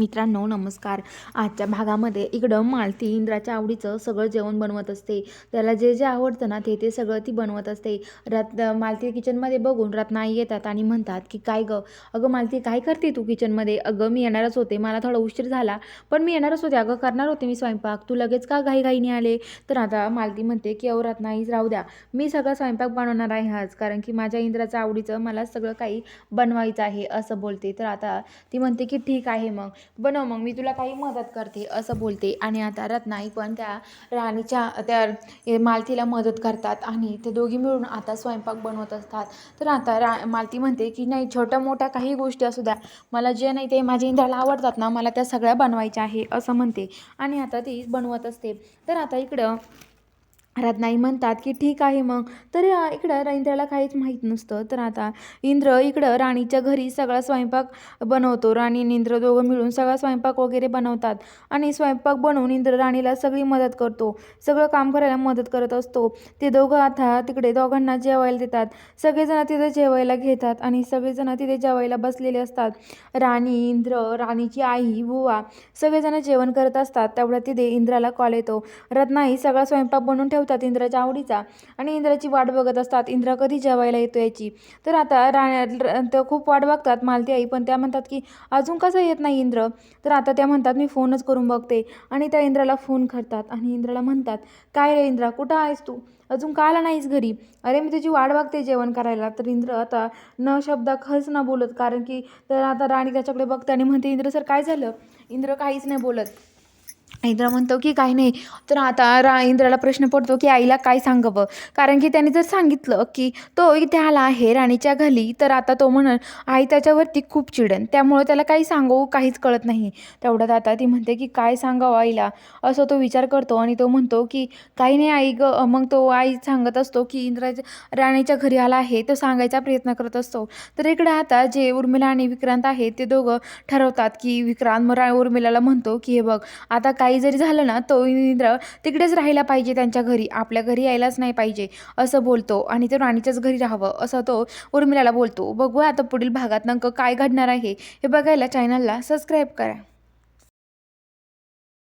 मित्रांनो नमस्कार. आजच्या भागामध्ये इकडं मालती इंद्राच्या आवडीचं सगळं जेवण बनवत असते. त्याला जे जे आवडतं ना ते ते सगळं ती बनवत असते. रत्न मालती किचनमध्ये बघून रत्नाई येतात आणि म्हणतात की काय गं? अगं मालती काय करते तू किचनमध्ये? अगं मी येणारच होते. मला थोडा उशीर झाला. पण मी येणारच होते. अगं करणार होते मी स्वयंपाक. तू लगेच का घाईघाईने आले? तर आता मालती म्हणते की अहो रत्नाईच राहू द्या. मी सगळं स्वयंपाक बनवणार आहे आज. कारण की माझ्या इंद्राचं आवडीचं मला सगळं काही बनवायचं आहे असं बोलते. तर आता ती म्हणते की ठीक आहे मग. बनव मग मी तुला काही मदत करते असं बोलते. आणि आता रत्नाई पण त्या राणीच्या त्या मालतीला मदत करतात आणि ते दोघी मिळून आता स्वयंपाक बनवत असतात. तर आता रा मालती म्हणते की नाही छोट्या मोठ्या काही गोष्टी असू द्या. मला जे नाही ते माझ्या इंद्राला आवडतात ना मला त्या सगळ्या बनवायच्या आहे असं म्हणते. आणि आता ती बनवत असते. तर आता इकडं रत्नाई म्हणतात की ठीक आहे मग. तर इकडं इंद्राला काहीच माहीत नसतं. तर आता इंद्र इकडं राणीच्या घरी सगळा स्वयंपाक बनवतो. राणी आणि इंद्र दोघं मिळून सगळा स्वयंपाक वगैरे बनवतात. आणि स्वयंपाक बनवून इंद्र राणीला सगळी मदत करतो. सगळं काम करायला मदत करत असतो. ते दोघं आता तिकडे दोघांना जेवायला देतात. सगळेजण तिथे जेवायला घेतात आणि सगळेजण तिथे जेवायला बसलेले असतात. राणी इंद्र राणीची आई बुवा सगळेजण जेवण करत असतात. तेवढ्या तिथे इंद्राला कॉल येतो. रत्नाई सगळा स्वयंपाक बनवून ठेवतो. ठेवतात इंद्राच्या आवडीचा. आणि इंद्राची वाट बघत असतात इंद्र कधी जेवायला येतो याची. तर आता रा तर खूप वाट बघतात मालती आई पण त्या म्हणतात की अजून कसं येत नाही इंद्र? तर आता त्या म्हणतात मी फोनच करून बघते. आणि त्या इंद्राला फोन करतात आणि इंद्राला म्हणतात काय रे इंद्रा कुठं आहेस तू? अजून का आला नाहीस घरी? अरे मी तुझी वाट बघते जेवण करायला. तर इंद्र आता न शब्द खच न बोलत कारण की तर आता राणी त्याच्याकडे बघते आणि म्हणते इंद्र सर काय झालं? इंद्र काहीच नाही बोलत. इंद्र म्हणतो की काही नाही. तर आता रा इंद्राला प्रश्न पडतो की आईला काय सांगावं? कारण की त्याने जर सांगितलं की तो इथे आला आहे राणीच्या घाली तर आता तो म्हणून आई त्याच्यावरती खूप चिडन त्यामुळे त्याला काही सांगू काहीच कळत नाही. तेवढ्यात आता ती म्हणते की काय सांगावं आईला? असं तो विचार करतो आणि तो म्हणतो की काही नाही आई ग. मग तो आई सांगत असतो की इंद्राच्या राणीच्या घरी आला आहे तो सांगायचा प्रयत्न करत असतो. तर इकडे आता जे उर्मिला आणि विक्रांत आहेत ते दोघं ठरवतात की विक्रांत मरा उर्मिलाला म्हणतो की हे बघ आता काही जरी झालं ना तो इंद्र तिकडेच राहायला पाहिजे त्यांच्या घरी. आपल्या घरी यायलाच नाही पाहिजे असं बोलतो. आणि तो राणीच्याच घरी राहावं असं तो उर्मिलाला बोलतो. बघूया आता पुढील भागात नेमकं काय घडणार आहे. हे बघायला चॅनलला सबस्क्राईब करा.